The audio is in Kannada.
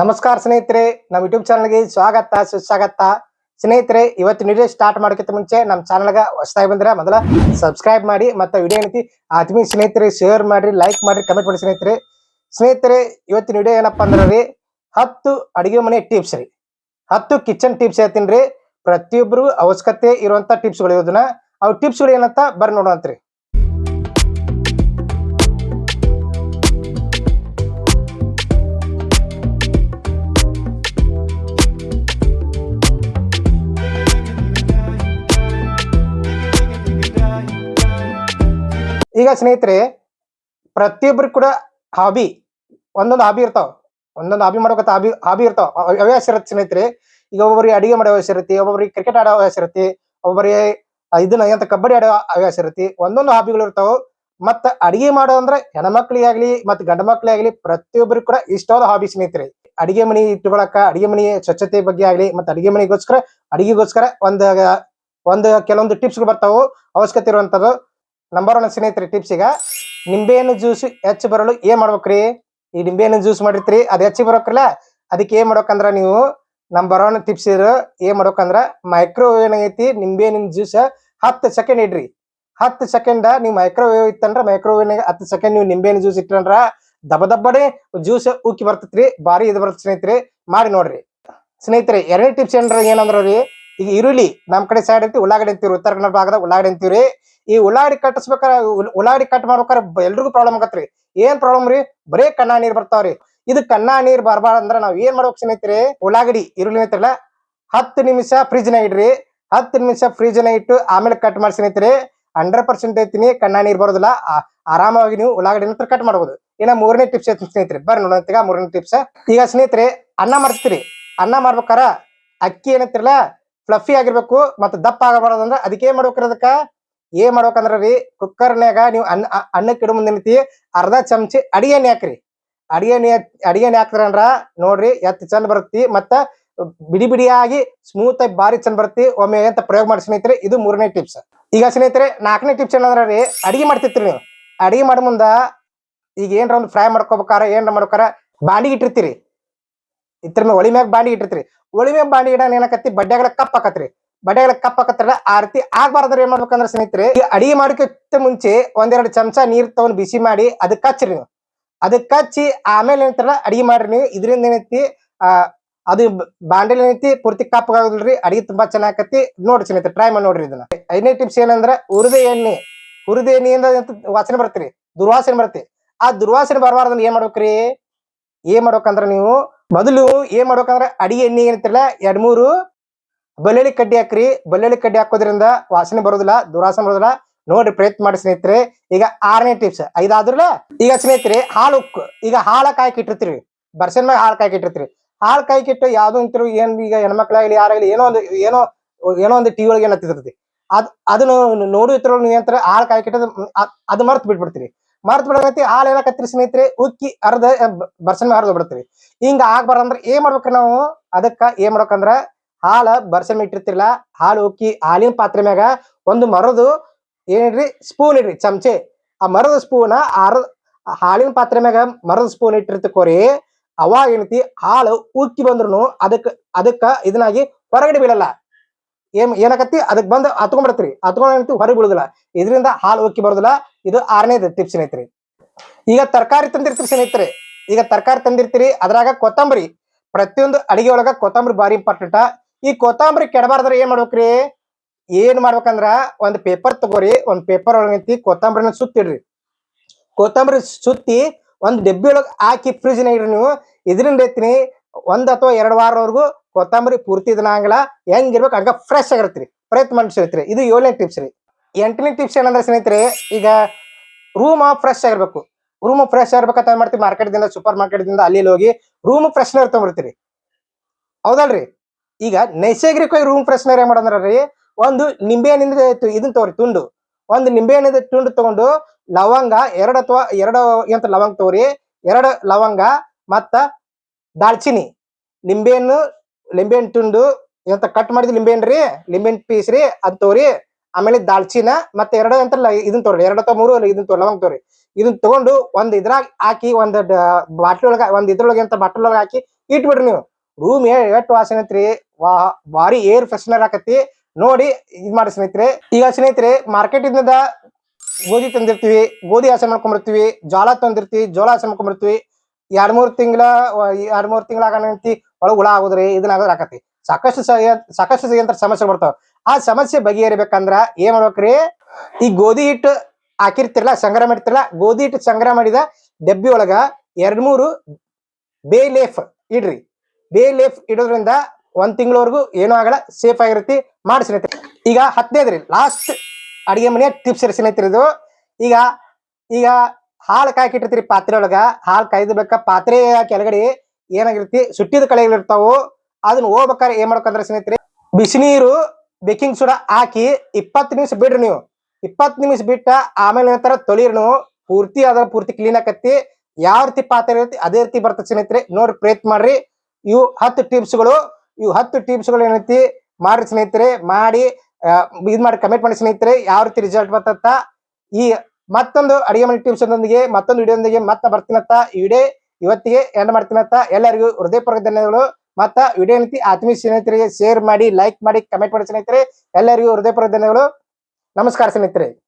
ನಮಸ್ಕಾರ ಸ್ನೇಹಿತರೆ, ನಮ್ಮ ಯೂಟ್ಯೂಬ್ ಚಾನಲ್ಗೆ ಸ್ವಾಗತ, ಸುಸ್ವಾಗತ. ಸ್ನೇಹಿತರೆ ಇವತ್ತು ವಿಡಿಯೋ ಸ್ಟಾರ್ಟ್ ಮಾಡೋಕ್ಕಿಂತ ಮುಂಚೆ ನಮ್ಮ ಚಾನಲ್ಗೆ ಹೊಸದಾಗಿ ಬಂದ್ರೆ ಮೊದಲ ಸಬ್ಸ್ಕ್ರೈಬ್ ಮಾಡಿ ಮತ್ತೆ ವಿಡಿಯೋ ಏನೈತಿ ಆತ್ಮೀಯ ಸ್ನೇಹಿತರೆ ಶೇರ್ ಮಾಡಿರಿ ಲೈಕ್ ಮಾಡಿರಿ ಕಮೆಂಟ್ ಮಾಡಿ ಸ್ನೇಹಿತರೆ. ಸ್ನೇಹಿತರೆ, ಇವತ್ತಿನ ವಿಡಿಯೋ ಏನಪ್ಪ ಅಂದ್ರೆ ರೀ, ಹತ್ತು ಅಡುಗೆ ಮನೆ ಟಿಪ್ಸ್ ರೀ. ಹತ್ತು ಕಿಚನ್ ಟಿಪ್ಸ್ ಹೇಳ್ತೀನಿ ರೀ. ಪ್ರತಿಯೊಬ್ಬರು ಅವಶ್ಯಕತೆ ಇರುವಂಥ ಟಿಪ್ಸ್ಗಳು ಇರೋದನ್ನ. ಅವು ಟಿಪ್ಸ್ಗಳು ಏನಂತ ಬರ್ರಿ ನೋಡೋಣಂತ್ರಿ. ಈಗ ಸ್ನೇಹಿತರೆ ಪ್ರತಿಯೊಬ್ಬರು ಕೂಡ ಹಾಬಿ, ಒಂದೊಂದು ಹಾಬಿ ಇರ್ತಾವ. ಒಂದೊಂದು ಹಾಬಿ ಮಾಡ್ಬೇಕಂತ ಹಾಬಿ ಹಾಬಿ ಇರ್ತಾವ. ಹವ್ಯಾಸ ಇರುತ್ತೆ ಸ್ನೇಹಿತರೆ. ಈಗ ಒಬ್ಬೊಬ್ಬರಿಗೆ ಅಡಿಗೆ ಮಾಡೋ ಹವ್ಯಾಸ ಇರುತ್ತೆ ಒಬ್ಬೊಬ್ಬರಿಗೆ ಕ್ರಿಕೆಟ್ ಆಡೋ ಹವ್ಯಾಸ ಇರುತ್ತೆ ಒಬ್ಬೊಬ್ಬರಿಗೆ ಇದನ್ನ ಎಂತ ಕಬಡ್ಡಿ ಆಡೋ ಹವ್ಯಾಸ ಇರುತ್ತೆ. ಒಂದೊಂದು ಹಾಬಿಗಳು ಇರ್ತಾವ. ಮತ್ತ ಅಡಿಗೆ ಮಾಡೋ ಅಂದ್ರೆ ಹೆಣ್ಮಕ್ಳಿಗಾಗ್ಲಿ ಮತ್ತ ಗಂಡ ಮಕ್ಳಿಗಾಗ್ಲಿ ಪ್ರತಿಯೊಬ್ಬರು ಕೂಡ ಇಷ್ಟವಾದ ಹಾಬಿ ಸ್ನೇಹಿತರೆ. ಅಡಿಗೆ ಮನಿ ಇಟ್ಕೊಳಕ, ಅಡಿಗೆ ಮನಿ ಸ್ವಚ್ಛತೆ ಬಗ್ಗೆ ಆಗ್ಲಿ, ಮತ್ತೆ ಅಡಿಗೆ ಮನಿಗೋಸ್ಕರ, ಅಡಿಗೆಗೋಸ್ಕರ ಒಂದ್, ಒಂದು ಕೆಲವೊಂದು ಟಿಪ್ಸ್ ಬರ್ತಾವು. ಅವಶ್ಯಕತೆ ಇರುವಂತದ್ದು. ನಂಬರ್ ಒನ್ ಸ್ನೇಹಿತರೆ ಟಿಪ್ಸ್ ಈಗ. ನಿಂಬೆಹಣ್ಣು ಜ್ಯೂಸ್ ಹೆಚ್ಚು ಬರಲು ಏನ್ ಮಾಡ್ಬೇಕ್ರಿ? ಈ ನಿಂಬೆಹಣ್ಣು ಜ್ಯೂಸ್ ಮಾಡಿರ್ತೀರಿ, ಅದ್ ಹೆಚ್ಚಿಗೆ ಬರೋಕ್ರಲ್ಲ, ಅದಕ್ಕೆ ಏನ್ ಮಾಡ್ಬೇಕಂದ್ರ ನೀವು ನಂಬರ್ ಒನ್ ಟಿಪ್ಸ್ ಇರೋ. ಏನ್ ಮಾಡ್ಬೇಕಂದ್ರ ಮೈಕ್ರೋವೇವ್ ಐತಿ ನಿಂಬೆಹಣ್ಣಿನ ಜ್ಯೂಸ್ ಹತ್ತು ಸೆಕೆಂಡ್ ಇಡ್ರಿ. ಹತ್ತು ಸೆಕೆಂಡ್ ನೀವು ಮೈಕ್ರೋವೇವ್ ಇತ್ತಂದ್ರ ಮೈಕ್ರೋವೇವ್ ಹತ್ತು ಸೆಕೆಂಡ್ ನೀವು ನಿಂಬೆಹಣ್ಣು ಜ್ಯೂಸ್ ಇಟ್ಟಂದ್ರ ದಬ್ಬ ದಬ್ಬಡೆ ಜ್ಯೂಸ್ ಉಕ್ಕಿ ಬರ್ತೈತ್ರಿ ಬಾರಿ ಇದು ಬರ್ತದೆ ಸ್ನೇಹಿತರೆ. ಮಾಡಿ ನೋಡ್ರಿ. ಸ್ನೇಹಿತರೆ, ಎರಡನೇ ಟಿಪ್ಸ್ ಏನ್ರ ಏನಂದ್ರ ರೀ ಈಗ ಈರುಳ್ಳಿ ನಮ್ಮ ಕಡೆ ಸೈಡ್ ಅಂತೀವಿ, ಉಳ್ಳಾಗಡ್ಡಿ ಅಂತೀವಿ, ಉತ್ತರ ಕನ್ನಡ ಭಾಗದಾಗ ಉಳ್ಳಾಗಡ್ಡಿ ಅಂತೀವ್ರಿ. ಈ ಉಳ್ಳಾಗಡ್ಡಿ ಕಟ್ಟಿಸ್ಬೇಕಾರ ಉಳ್ಳಾಗಡ್ಡಿ ಕಟ್ ಮಾಡ್ಬೇಕಾರ ಎಲ್ರಿಗೂ ಪ್ರಾಬ್ಲಮ್ ಆಗತ್ರಿ. ಏನ್ ಪ್ರಾಬ್ಲಮ್ ರೀ? ಬರೇ ಕಣ್ಣ ನೀರ್ ಬರ್ತಾವ್ರಿ. ಇದು ಕಣ್ಣ ನೀರ್ ಬರ್ಬಾರ್ದ ಅಂದ್ರ ನಾವ್ ಏನ್ ಮಾಡ್ಬೇಕು ಸ್ನೇಹಿತರೆ ಉಳ್ಳಾಗಡ್ಡಿ, ಈರುಳ್ಳಿ ಐತ್ರಲ್ಲ ಹತ್ತು ನಿಮಿಷ ಫ್ರಿಜ್ನ ಇಡ್ರಿ. ಹತ್ತು ನಿಮಿಷ ಫ್ರಿಜ್ನ ಇಟ್ಟು ಆಮೇಲೆ ಕಟ್ ಮಾಡಿ ಸ್ನೇಹಿತರೆ ಹಂಡ್ರೆಡ್ ಪರ್ಸೆಂಟ್ ಐತಿನಿ ಕಣ್ಣ ನೀರ್ ಬರೋದಿಲ್ಲ. ಆರಾಮಾಗಿ ನೀವು ಉಳ್ಳಾಗಡ್ಡಿ ನಂತರ ಕಟ್ ಮಾಡಬಹುದು ಇನ್ನ ಮೂರನೇ ಟಿಪ್ಸ್ ಐತಿ ಸ್ನೇಹಿತರೆ ಬರ್ರಿ ನೋಡೋಣ ಈಗ ಮೂರನೇ ಟಿಪ್ಸ್ ಈಗ ಸ್ನೇಹಿತರೆ ಅನ್ನ ಮಾಡ್ತೀರಿ. ಅನ್ನ ಮಾಡ್ಬೇಕಾರ ಅಕ್ಕಿ ಏನಂತಿರಲ್ಲ ಫ್ಲಫಿ ಆಗಿರ್ಬೇಕು ಮತ್ತೆ ದಪ್ಪ ಆಗಬಾರದು ಅಂದ್ರೆ ಅದಕ್ಕೆ ಏನ್ ಮಾಡ್ಬೇಕ್ರಿ ಅದಕ್ಕ ಏನ್ ಮಾಡ್ಬೇಕಂದ್ರ ರೀ ಕುಕ್ಕರ್ನ್ಯಾಗ ನೀವು ಅನ್ನ ಅನ್ನಕ್ಕೆ ಇಡೋ ಮುಂದೆ ನಿಂತಿ ಅರ್ಧ ಚಮಚಿ ಅಡಿಗೆ ಎಣ್ಣೆ ಹಾಕ್ರಿ. ಅಡಿಗೆ ಎಣ್ಣೆ ಅಡಿಗೆ ಎಣ್ಣೆ ಹಾಕ್ತಾರಂದ್ರ ನೋಡ್ರಿ ಎತ್ ಚಂದ ಬರುತ್ತಿ ಮತ್ತ ಬಿಡಿ ಬಿಡಿಯಾಗಿ ಸ್ಮೂತ್ ಆಗಿ ಬಾರಿ ಚಂದ ಬರ್ತಿ ಒಮ್ಮೆ ಅಂತ ಪ್ರಯೋಗ ಮಾಡಿ ಸ್ನೇಹಿತರೆ, ಇದು ಮೂರನೇ ಟಿಪ್ಸ್ ಈಗ ಸ್ನೇಹಿತರೆ, ನಾಲ್ಕನೇ ಟಿಪ್ಸ್ ಏನಂದ್ರ ರೀ ಅಡಿಗೆ ಮಾಡ್ತಿರ್ತೀರಿ ನೀವು. ಅಡಿಗೆ ಮಾಡ ಮುಂದ ಈಗ ಏನ್ರ ಒಂದು ಫ್ರೈ ಮಾಡ್ಕೋಬೇಕಾರ, ಏನ್ರ ಮಾಡ್ಬೇಕಾರ ಬಾಂಡಿಗೆ ಇಟ್ಟಿರ್ತೀರಿ. ಮೇಲೆ ಒಳಿ ಮ್ಯಾಗ ಬಾಂಡಿ ಇಟ್ಟಿರ್ತೀರಿ. ಒಳಿ ಮ್ಯಾಗ ಬಾಂಡಿ ಇಡ ಏನಾಕತ್ತಿ? ಬಡ್ಡೆಗಳ ಕಪ್ ಹಾಕತ್ರಿ. ಬಡ್ಡೆಗಳ ಕಪ್ ಆ ರೀತಿ ಆಗ್ಬಾರ್ದ್ರ ಏನ್ ಮಾಡ್ಬೇಕಂದ್ರ ಸ್ನೇಹಿತರೆ, ಈ ಅಡಿಗೆ ಮಾಡೋಕ್ಕಿಂತ ಮುಂಚೆ ಒಂದೆರಡು ಚಮಚ ನೀರ್ ತಗೊಂಡ್ ಬಿಸಿ ಮಾಡಿ ಅದಕ್ಕೆ ಹಚ್ಚಿರಿ ನೀವು. ಅದಕ್ಕೆ ಹಚ್ಚಿ ಆಮೇಲೆ ಏನಂತಾರಲ್ಲ, ಅಡಿಗೆ ಮಾಡ್ರಿ ನೀವು. ಇದರಿಂದ ಏನೈತಿ, ಆ, ಅದು ಬಾಂಡೆಲ್ ಏನೈತಿ, ಪೂರ್ತಿ ಕಪ್ಪಗಾಗಲ್ರಿ ಅಡಿಗೆ ತುಂಬಾ ಚೆನ್ನಾಗತ್ತಿ ನೋಡ್ರಿ ಸ್ನೇಹಿತರೆ ಟ್ರೈ ಮಾಡಿ ನೋಡ್ರಿ ಇದನ್ನ. ಐದನೇ ಟಿಪ್ಸ್ ಏನಂದ್ರ ಹುರಿದೆ ಎಣ್ಣೆ. ಹುರಿದ ಎಣ್ಣೆಯಿಂದ ವಾಸನೆ ಬರ್ತೀರಿ. ದುರ್ವಾಸನೆ ಬರುತ್ತೆ. ಆ ದುರ್ವಾಸನೆ ಬರಬಾರ್ದನ್ನ ಏನ್ ಮಾಡ್ಬೇಕ್ರಿ? ಏನ್ ಮಾಡ್ಬೇಕಂದ್ರ ನೀವು ಮೊದಲು ಏನ್ ಮಾಡ್ಬೇಕಂದ್ರ ಅಡಿಗೆ ಎಣ್ಣೆ ಏನಿರ್ತಿರಲ್ಲ ಎರಡ್ ಮೂರು ಬೆಳ್ಳುಳ್ಳಿ ಕಡ್ಡಿ ಹಾಕ್ರಿ. ಬೆಳ್ಳುಳ್ಳಿ ಕಡ್ಡಿ ಹಾಕೋದ್ರಿಂದ ವಾಸನೆ ಬರೋದಿಲ್ಲ ದುರಾಸನೆ ಬರೋದಿಲ್ಲ. ನೋಡ್ರಿ ಪ್ರಯತ್ನ ಮಾಡಿ ಸ್ನೇಹಿತರೆ. ಈಗ ಆರನೇ ಟಿಪ್ಸ್ ಐದಾದ್ರಲ್ಲ? ಈಗ ಸ್ನೇಹಿತರೆ, ಹಾಲು ಈಗ ಹಾಳ ಕಾಯ್ಕೆ ಇಟ್ಟಿರ್ತೀರಿ. ಬರ್ಸನ್ ಮ್ಯಾಗ ಹಾಳು ಕಾಯ್ಕೆ ಇಟ್ಟಿರ್ತೀರಿ. ಹಾಲು ಕಾಯ್ಕೆ ಇಟ್ಟು ಯಾವ್ದೋ ಅಂತಿರು ಏನ್ ಈಗ ಹೆಣ್ಮಕ್ಳಾಗ್ಲಿ, ಯಾರಾಗ್ಲಿ, ಏನೋ ಒಂದು, ಏನೋ ಏನೋ ಒಂದು ಟಿವಿ ಒಳಗೆ ಏನತ್ತಿರ್ತೈತಿ ಅದ್, ಅದನ್ನ ನೋಡು ಇತ್ರ ನೀವು ಏನಂತಾರೆ ಹಾಳು ಕಾಯ್ಕೆ ಇಟ್ಟದ ಅದು ಮರ್ತ್ ಬಿಟ್ಬಿಡ್ತೀರಿ. ಮರ್ತ್ ಬಿಡಕತ್ತಿ ಹಾಲು ಏನಕತ್ರಿ ಸ್ನೇಹಿತರೆ, ಉಕ್ಕಿ ಅರ್ಧ ಬರ್ಸನ್ ಹರಿದು ಬಿಡ್ತೀವಿ ಹಿಂಗ ಆಗ್ಬಾರ್ದಂದ್ರ ಏನ್ ಮಾಡ್ಬೇಕ್ರಿ ನಾವು? ಅದಕ್ಕ ಏನ್ ಮಾಡ್ಬೇಕಂದ್ರ ಹಾಲ ಬರ್ಸನ್ ಇಟ್ಟಿರ್ತಿರಲ್ಲ, ಹಾಲು, ಉಕ್ಕಿ, ಹಾಲಿನ ಪಾತ್ರೆ ಮ್ಯಾಗ ಒಂದು ಮರದು ಏನಿಡ್ರಿ, ಸ್ಪೂನ್ ಇಡ್ರಿ, ಚಮಚೆ. ಆ ಮರದ ಸ್ಪೂನ್ ಅರ್ ಹಾಲಿನ ಪಾತ್ರೆ ಮ್ಯಾಗ ಮರದ ಸ್ಪೂನ್ ಇಟ್ಟಿರ್ತಕೋರಿ, ಅವಾಗ ಏನೈತಿ ಹಾಲು ಉಕ್ಕಿ ಬಂದ್ರು ಅದಕ್ಕ ಅದಕ್ಕ ಇದನ್ನಾಗಿ ಹೊರಗಡೆ ಬೀಳಲ್ಲ. ಏನ್ ಏನಕತ್ತಿ ಅದಕ್ ಬಂದ್ ಹತ್ಕೊಂಡ್ಬಿಡತ್ರಿ. ಹತ್ಕೊಂಡ್ ಹೊರಗೆ ಬಿಡುದಿಲ್ಲ ಇದರಿಂದ ಹಾಲು ಉಕ್ಕಿ ಬರೋದಿಲ್ಲ. ಇದು ಆರನೇ ಟಿಪ್ಸ್ ಏನೈತ್ರಿ ಈಗ ತರಕಾರಿ ತಂದಿರ್ತೀರಿ ಸ್ನೇಹಿತರೆ ಈಗ ತರಕಾರಿ ತಂದಿರ್ತೀರಿ, ಅದ್ರಾಗ ಕೊತ್ತಂಬರಿ. ಪ್ರತಿಯೊಂದು ಅಡಿಗೆ ಒಳಗ ಕೊತ್ತಂಬರಿ ಬಾರಿ ಇಂಪಾರ್ಟೆಂಟ್ ಈ ಕೊತ್ತಂಬರಿ ಕೆಡಬಾರ್ದ್ರ ಏನ್ ಮಾಡ್ಬೇಕ್ರಿ? ಏನ್ ಮಾಡ್ಬೇಕಂದ್ರ ಒಂದ್ ಪೇಪರ್ ತಗೋರಿ, ಒಂದ್ ಪೇಪರ್ ಒಳಗೈತಿ ಕೊತ್ತಂಬರಿನ ಸುತ್ತಿಡ್ರಿ. ಕೊತ್ತಂಬರಿ ಸುತ್ತಿ ಒಂದ್ ಡಬ್ಬಿ ಒಳಗ್ ಹಾಕಿ ಫ್ರಿಜ್ನ ಇಡ್ರಿ ನೀವು. ಇದರಿಂದ ಐತಿನಿ ಒಂದ್ ಅಥವಾ ಎರಡು ವಾರವರೆಗೂ ಕೊತ್ತಂಬರಿ ಪೂರ್ತಿ ದಿನ ಆಗಲ್ಲ. ಹೆಂಗಿರ್ಬೇಕು? ಹಂಗ ಫ್ರೆಶ್ ಆಗಿರ್ತೀರಿ ಪ್ರಯತ್ನ ಮಾಡಿಸಿರ್ತೀರಿ ಇದು ಏಳನೇ ಟಿಪ್ಸ್ ರೀ. ಎಂಟನೇ ಟಿಪ್ಸ್ ಏನಂದ್ರೆ ಸ್ನೇಹಿತರೆ, ಈಗ ರೂಮ್ ಫ್ರೆಶ್ ಆಗಿರ್ಬೇಕು ರೂಮ್ ಫ್ರೆಶ್ ಆಗಿರ್ಬೇಕಂತ ಅಂತ ಮಾಡ್ತೀವಿ ಮಾರ್ಕೆಟ್ದಿಂದ ಸೂಪರ್ ಮಾರ್ಕೆಟ್ದಿಂದ ಅಲ್ಲಿ ಹೋಗಿ ರೂಮ್ ಫ್ರೆಶ್ನರ್ ತಗೊಂಡ್ಬಿಡ್ತೀರಿ ಹೌದಲ್ರಿ? ಈಗ ನೈಸರ್ಗಿಕವಾಗಿ ರೂಮ್ ಫ್ರೆಶ್ನರ್ ಏನ್ ಮಾಡೋದ್ರ ರೀ, ಒಂದು ನಿಂಬೆ ಇದನ್ನ ತಗೋರಿ, ತುಂಡು. ಒಂದು ನಿಂಬೆ ತುಂಡು ತಗೊಂಡು ಲವಂಗ, ಎರಡು ಅಥವಾ, ಎರಡು ಎಂತ ಲವಂಗ ತಗೋರಿ. ಎರಡು ಲವಂಗ ಮತ್ತ ದಾಲ್ಚಿನಿ ಲಿಂಬೆಹಣ್ಣು ಲಿಂಬೆಹಣ್ಣು ತುಂಡು, ಇದಂತ ಕಟ್ ಮಾಡಿದ ಲಿಂಬೆಹಣ್ಣು ರೀ, ಲಿಂಬೆಹಣ್ಣು ಪೀಸ್ ರೀ, ಅದ್ ತೋರಿ ಆಮೇಲೆ ದಾಲ್ಚಿನ, ಮತ್ತೆ ಎರಡು ಅಂತ ಇದನ್ನ ತೋರಿ ಎರಡು ಅಥವಾ ಮೂರು ಇದನ್ನ ತೋರಿ ಲವಂಗ ತೋರಿ ಇದನ್ನ ತಗೊಂಡು ಒಂದ್ ಇದ್ರಾಗ ಹಾಕಿ, ಒಂದ್ ಬಾಟ್ಲಿ ಒಳಗ, ಒಂದ್ ಇದ್ರೊಳಗೆ ಅಂತ ಬಾಟ್ಲಿ ಒಳಗ ಹಾಕಿ ಇಟ್ಬಿಡ್ರಿ ನೀವು. ರೂಮ್ ಎಷ್ಟು ವಾಸನೆ ಐತ್ರಿ ವಾ, ಭಾರಿ ಏರ್ ಫ್ರೆಶ್ನರ್ ಆಕತಿ ನೋಡಿ, ಇದ್ ಮಾಡಿ ಸ್ನೇಹಿತರೆ. ಈಗ ಸ್ನೇಹಿತರೆ ಮಾರ್ಕೆಟ್ ಇಂದ ಗೋಧಿ ತಂದಿರ್ತೀವಿ, ಗೋಧಿ ಹಸೆ ಮಾಡ್ಕೊಂಡ್ಬಿಡ್ತೀವಿ ಜೋಳ ತಂದಿರ್ತೀವಿ, ಜೋಳ ಹಸೆ ಮಾಡ್ಕೊಂಡ್ಬಿಡ್ತೀವಿ ಎರಡ್ ಮೂರ್ ತಿಂಗಳ ಎರಡ್ ಮೂರ್ ತಿಂಗಳಾಗಂತಿ ಒಳಗ್ ಹುಳ ಆಗುದ್ರಿ ಇದನ್ನ ಆಗೋದ್ರ ಆಕತಿ. ಸಾಕಷ್ಟು ಸಾಕಷ್ಟು ಸಿಗಂತ ಸಮಸ್ಯೆ ಬರ್ತಾವ. ಆ ಸಮಸ್ಯೆ ಬಗೆಹರಿಬೇಕಂದ್ರ ಏನ್ ಮಾಡ್ಬೇಕ್ರಿ? ಈ ಗೋಧಿ ಹಿಟ್ಟು ಹಾಕಿರ್ತಿರಲ್ಲ ಸಂಗ್ರಹ ಮಾಡಿರ್ತಿರಲ್ಲ ಗೋಧಿ ಹಿಟ್ಟು ಸಂಗ್ರಹ ಮಾಡಿದ ಡಬ್ಬಿ ಒಳಗ ಎರಡ್ ಮೂರು ಬೇ ಲೇಫ್ ಇಡ್ರಿ. ಬೇ ಲೇಫ್ ಇಡೋದ್ರಿಂದ ಒಂದ್ ತಿಂಗಳವರೆಗೂ ಏನೂ ಆಗಲ್ಲ, ಸೇಫ್ ಆಗಿರುತ್ತೆ ಮಾಡಿ ಸ್ನೇಹಿತರೆ. ಈಗ ಹತ್ತನೇದ್ರಿ ಲಾಸ್ಟ್ ಅಡಿಗೆ ಮನೆ ಟಿಪ್ಸ್ ರೀ ಸ್ನೇಹಿತರೆ ಇದು. ಈಗ ಈಗ ಹಾಲು ಕಾಯ್ಕಿಟ್ಟಿರ್ತೀರಿ ಪಾತ್ರೆ ಒಳಗ. ಹಾಲು ಕಾಯ್ದು ಬೇಕಾ ಪಾತ್ರೆ ಕೆಳಗಡೆ ಏನಾಗಿರ್ತಿ ಸುಟ್ಟಿದ ಕಳೆಗಳಿರ್ತಾವು ಅದನ್ನ ಹೋಗ್ಬೇಕಾದ್ರೆ ಏನ್ ಮಾಡ್ಕೊಂಡ್ರೆ ಸ್ನೇಹಿತರೆ, ಬಿಸಿನೀರು ಬೇಕಿಂಗ್ ಸೋಡಾ ಹಾಕಿ ಇಪ್ಪತ್ತು ನಿಮಿಷ ಬಿಡ್ರಿ ನೀವು. ಇಪ್ಪತ್ತು ನಿಮಿಷ ಬಿಟ್ಟ ಆಮೇಲೆ ಏನಂತಾರ ತೊಳಿರಿ ನೀವು ಪೂರ್ತಿ ಅದ್ರ ಪೂರ್ತಿ ಕ್ಲೀನ್ ಆಕತ್ತಿ ಯಾವ ರೀತಿ ಪಾತ್ರೆ ಇರುತ್ತೆ ಅದೇ ರೀತಿ ಬರ್ತದೆ ಸ್ನೇಹಿತರೆ. ನೋಡಿ ಪ್ರಯತ್ನ ಮಾಡ್ರಿ. ಇವು ಹತ್ತು ಟಿಪ್ಸ್ಗಳು ಇವು ಹತ್ತು ಟಿಪ್ಸ್ಗಳು ಏನೈತಿ ಮಾಡ್ರಿ ಸ್ನೇಹಿತರೆ. ಮಾಡಿ ಇದ್ ಮಾಡಿ ಕಮೆಂಟ್ ಮಾಡಿ ಸ್ನೇಹಿತರೆ. ಯಾವ ರೀತಿ ರಿಸಲ್ಟ್ ಬರ್ತತ್ತ ಈ ಮತ್ತೊಂದು ಅಡಿಗೆ ಮನೆ ಟಿಪ್ಸ್ ಒಂದೊಂದಿಗೆ ಮತ್ತೊಂದು ವಿಡಿಯೋದೊಂದಿಗೆ ಮತ್ತೆ ಬರ್ತೀನತ್ತ ವಿಡಿಯೋ. ಇವತ್ತಿಗೆ ಎಂಡ್ ಮಾಡ್ತೀನತ್ತ. ಎಲ್ಲರಿಗೂ ಹೃದಯಪೂರ್ವಕ ಧನ್ಯವಾದಗಳು. ಮತ್ತ ವಿಡಿಯೋ ನೀತಿ ಆತ್ಮೀಯ ಸ್ನೇಹಿತರಿಗೆ ಶೇರ್ ಮಾಡಿ ಲೈಕ್ ಮಾಡಿ ಕಮೆಂಟ್ ಮಾಡಿ ಸ್ನೇಹಿತರೆ. ಎಲ್ಲರಿಗೂ ಹೃದಯಪೂರ್ವಕ ಧನ್ಯವಾದಗಳು. ನಮಸ್ಕಾರ ಸ್ನೇಹಿತರೆ.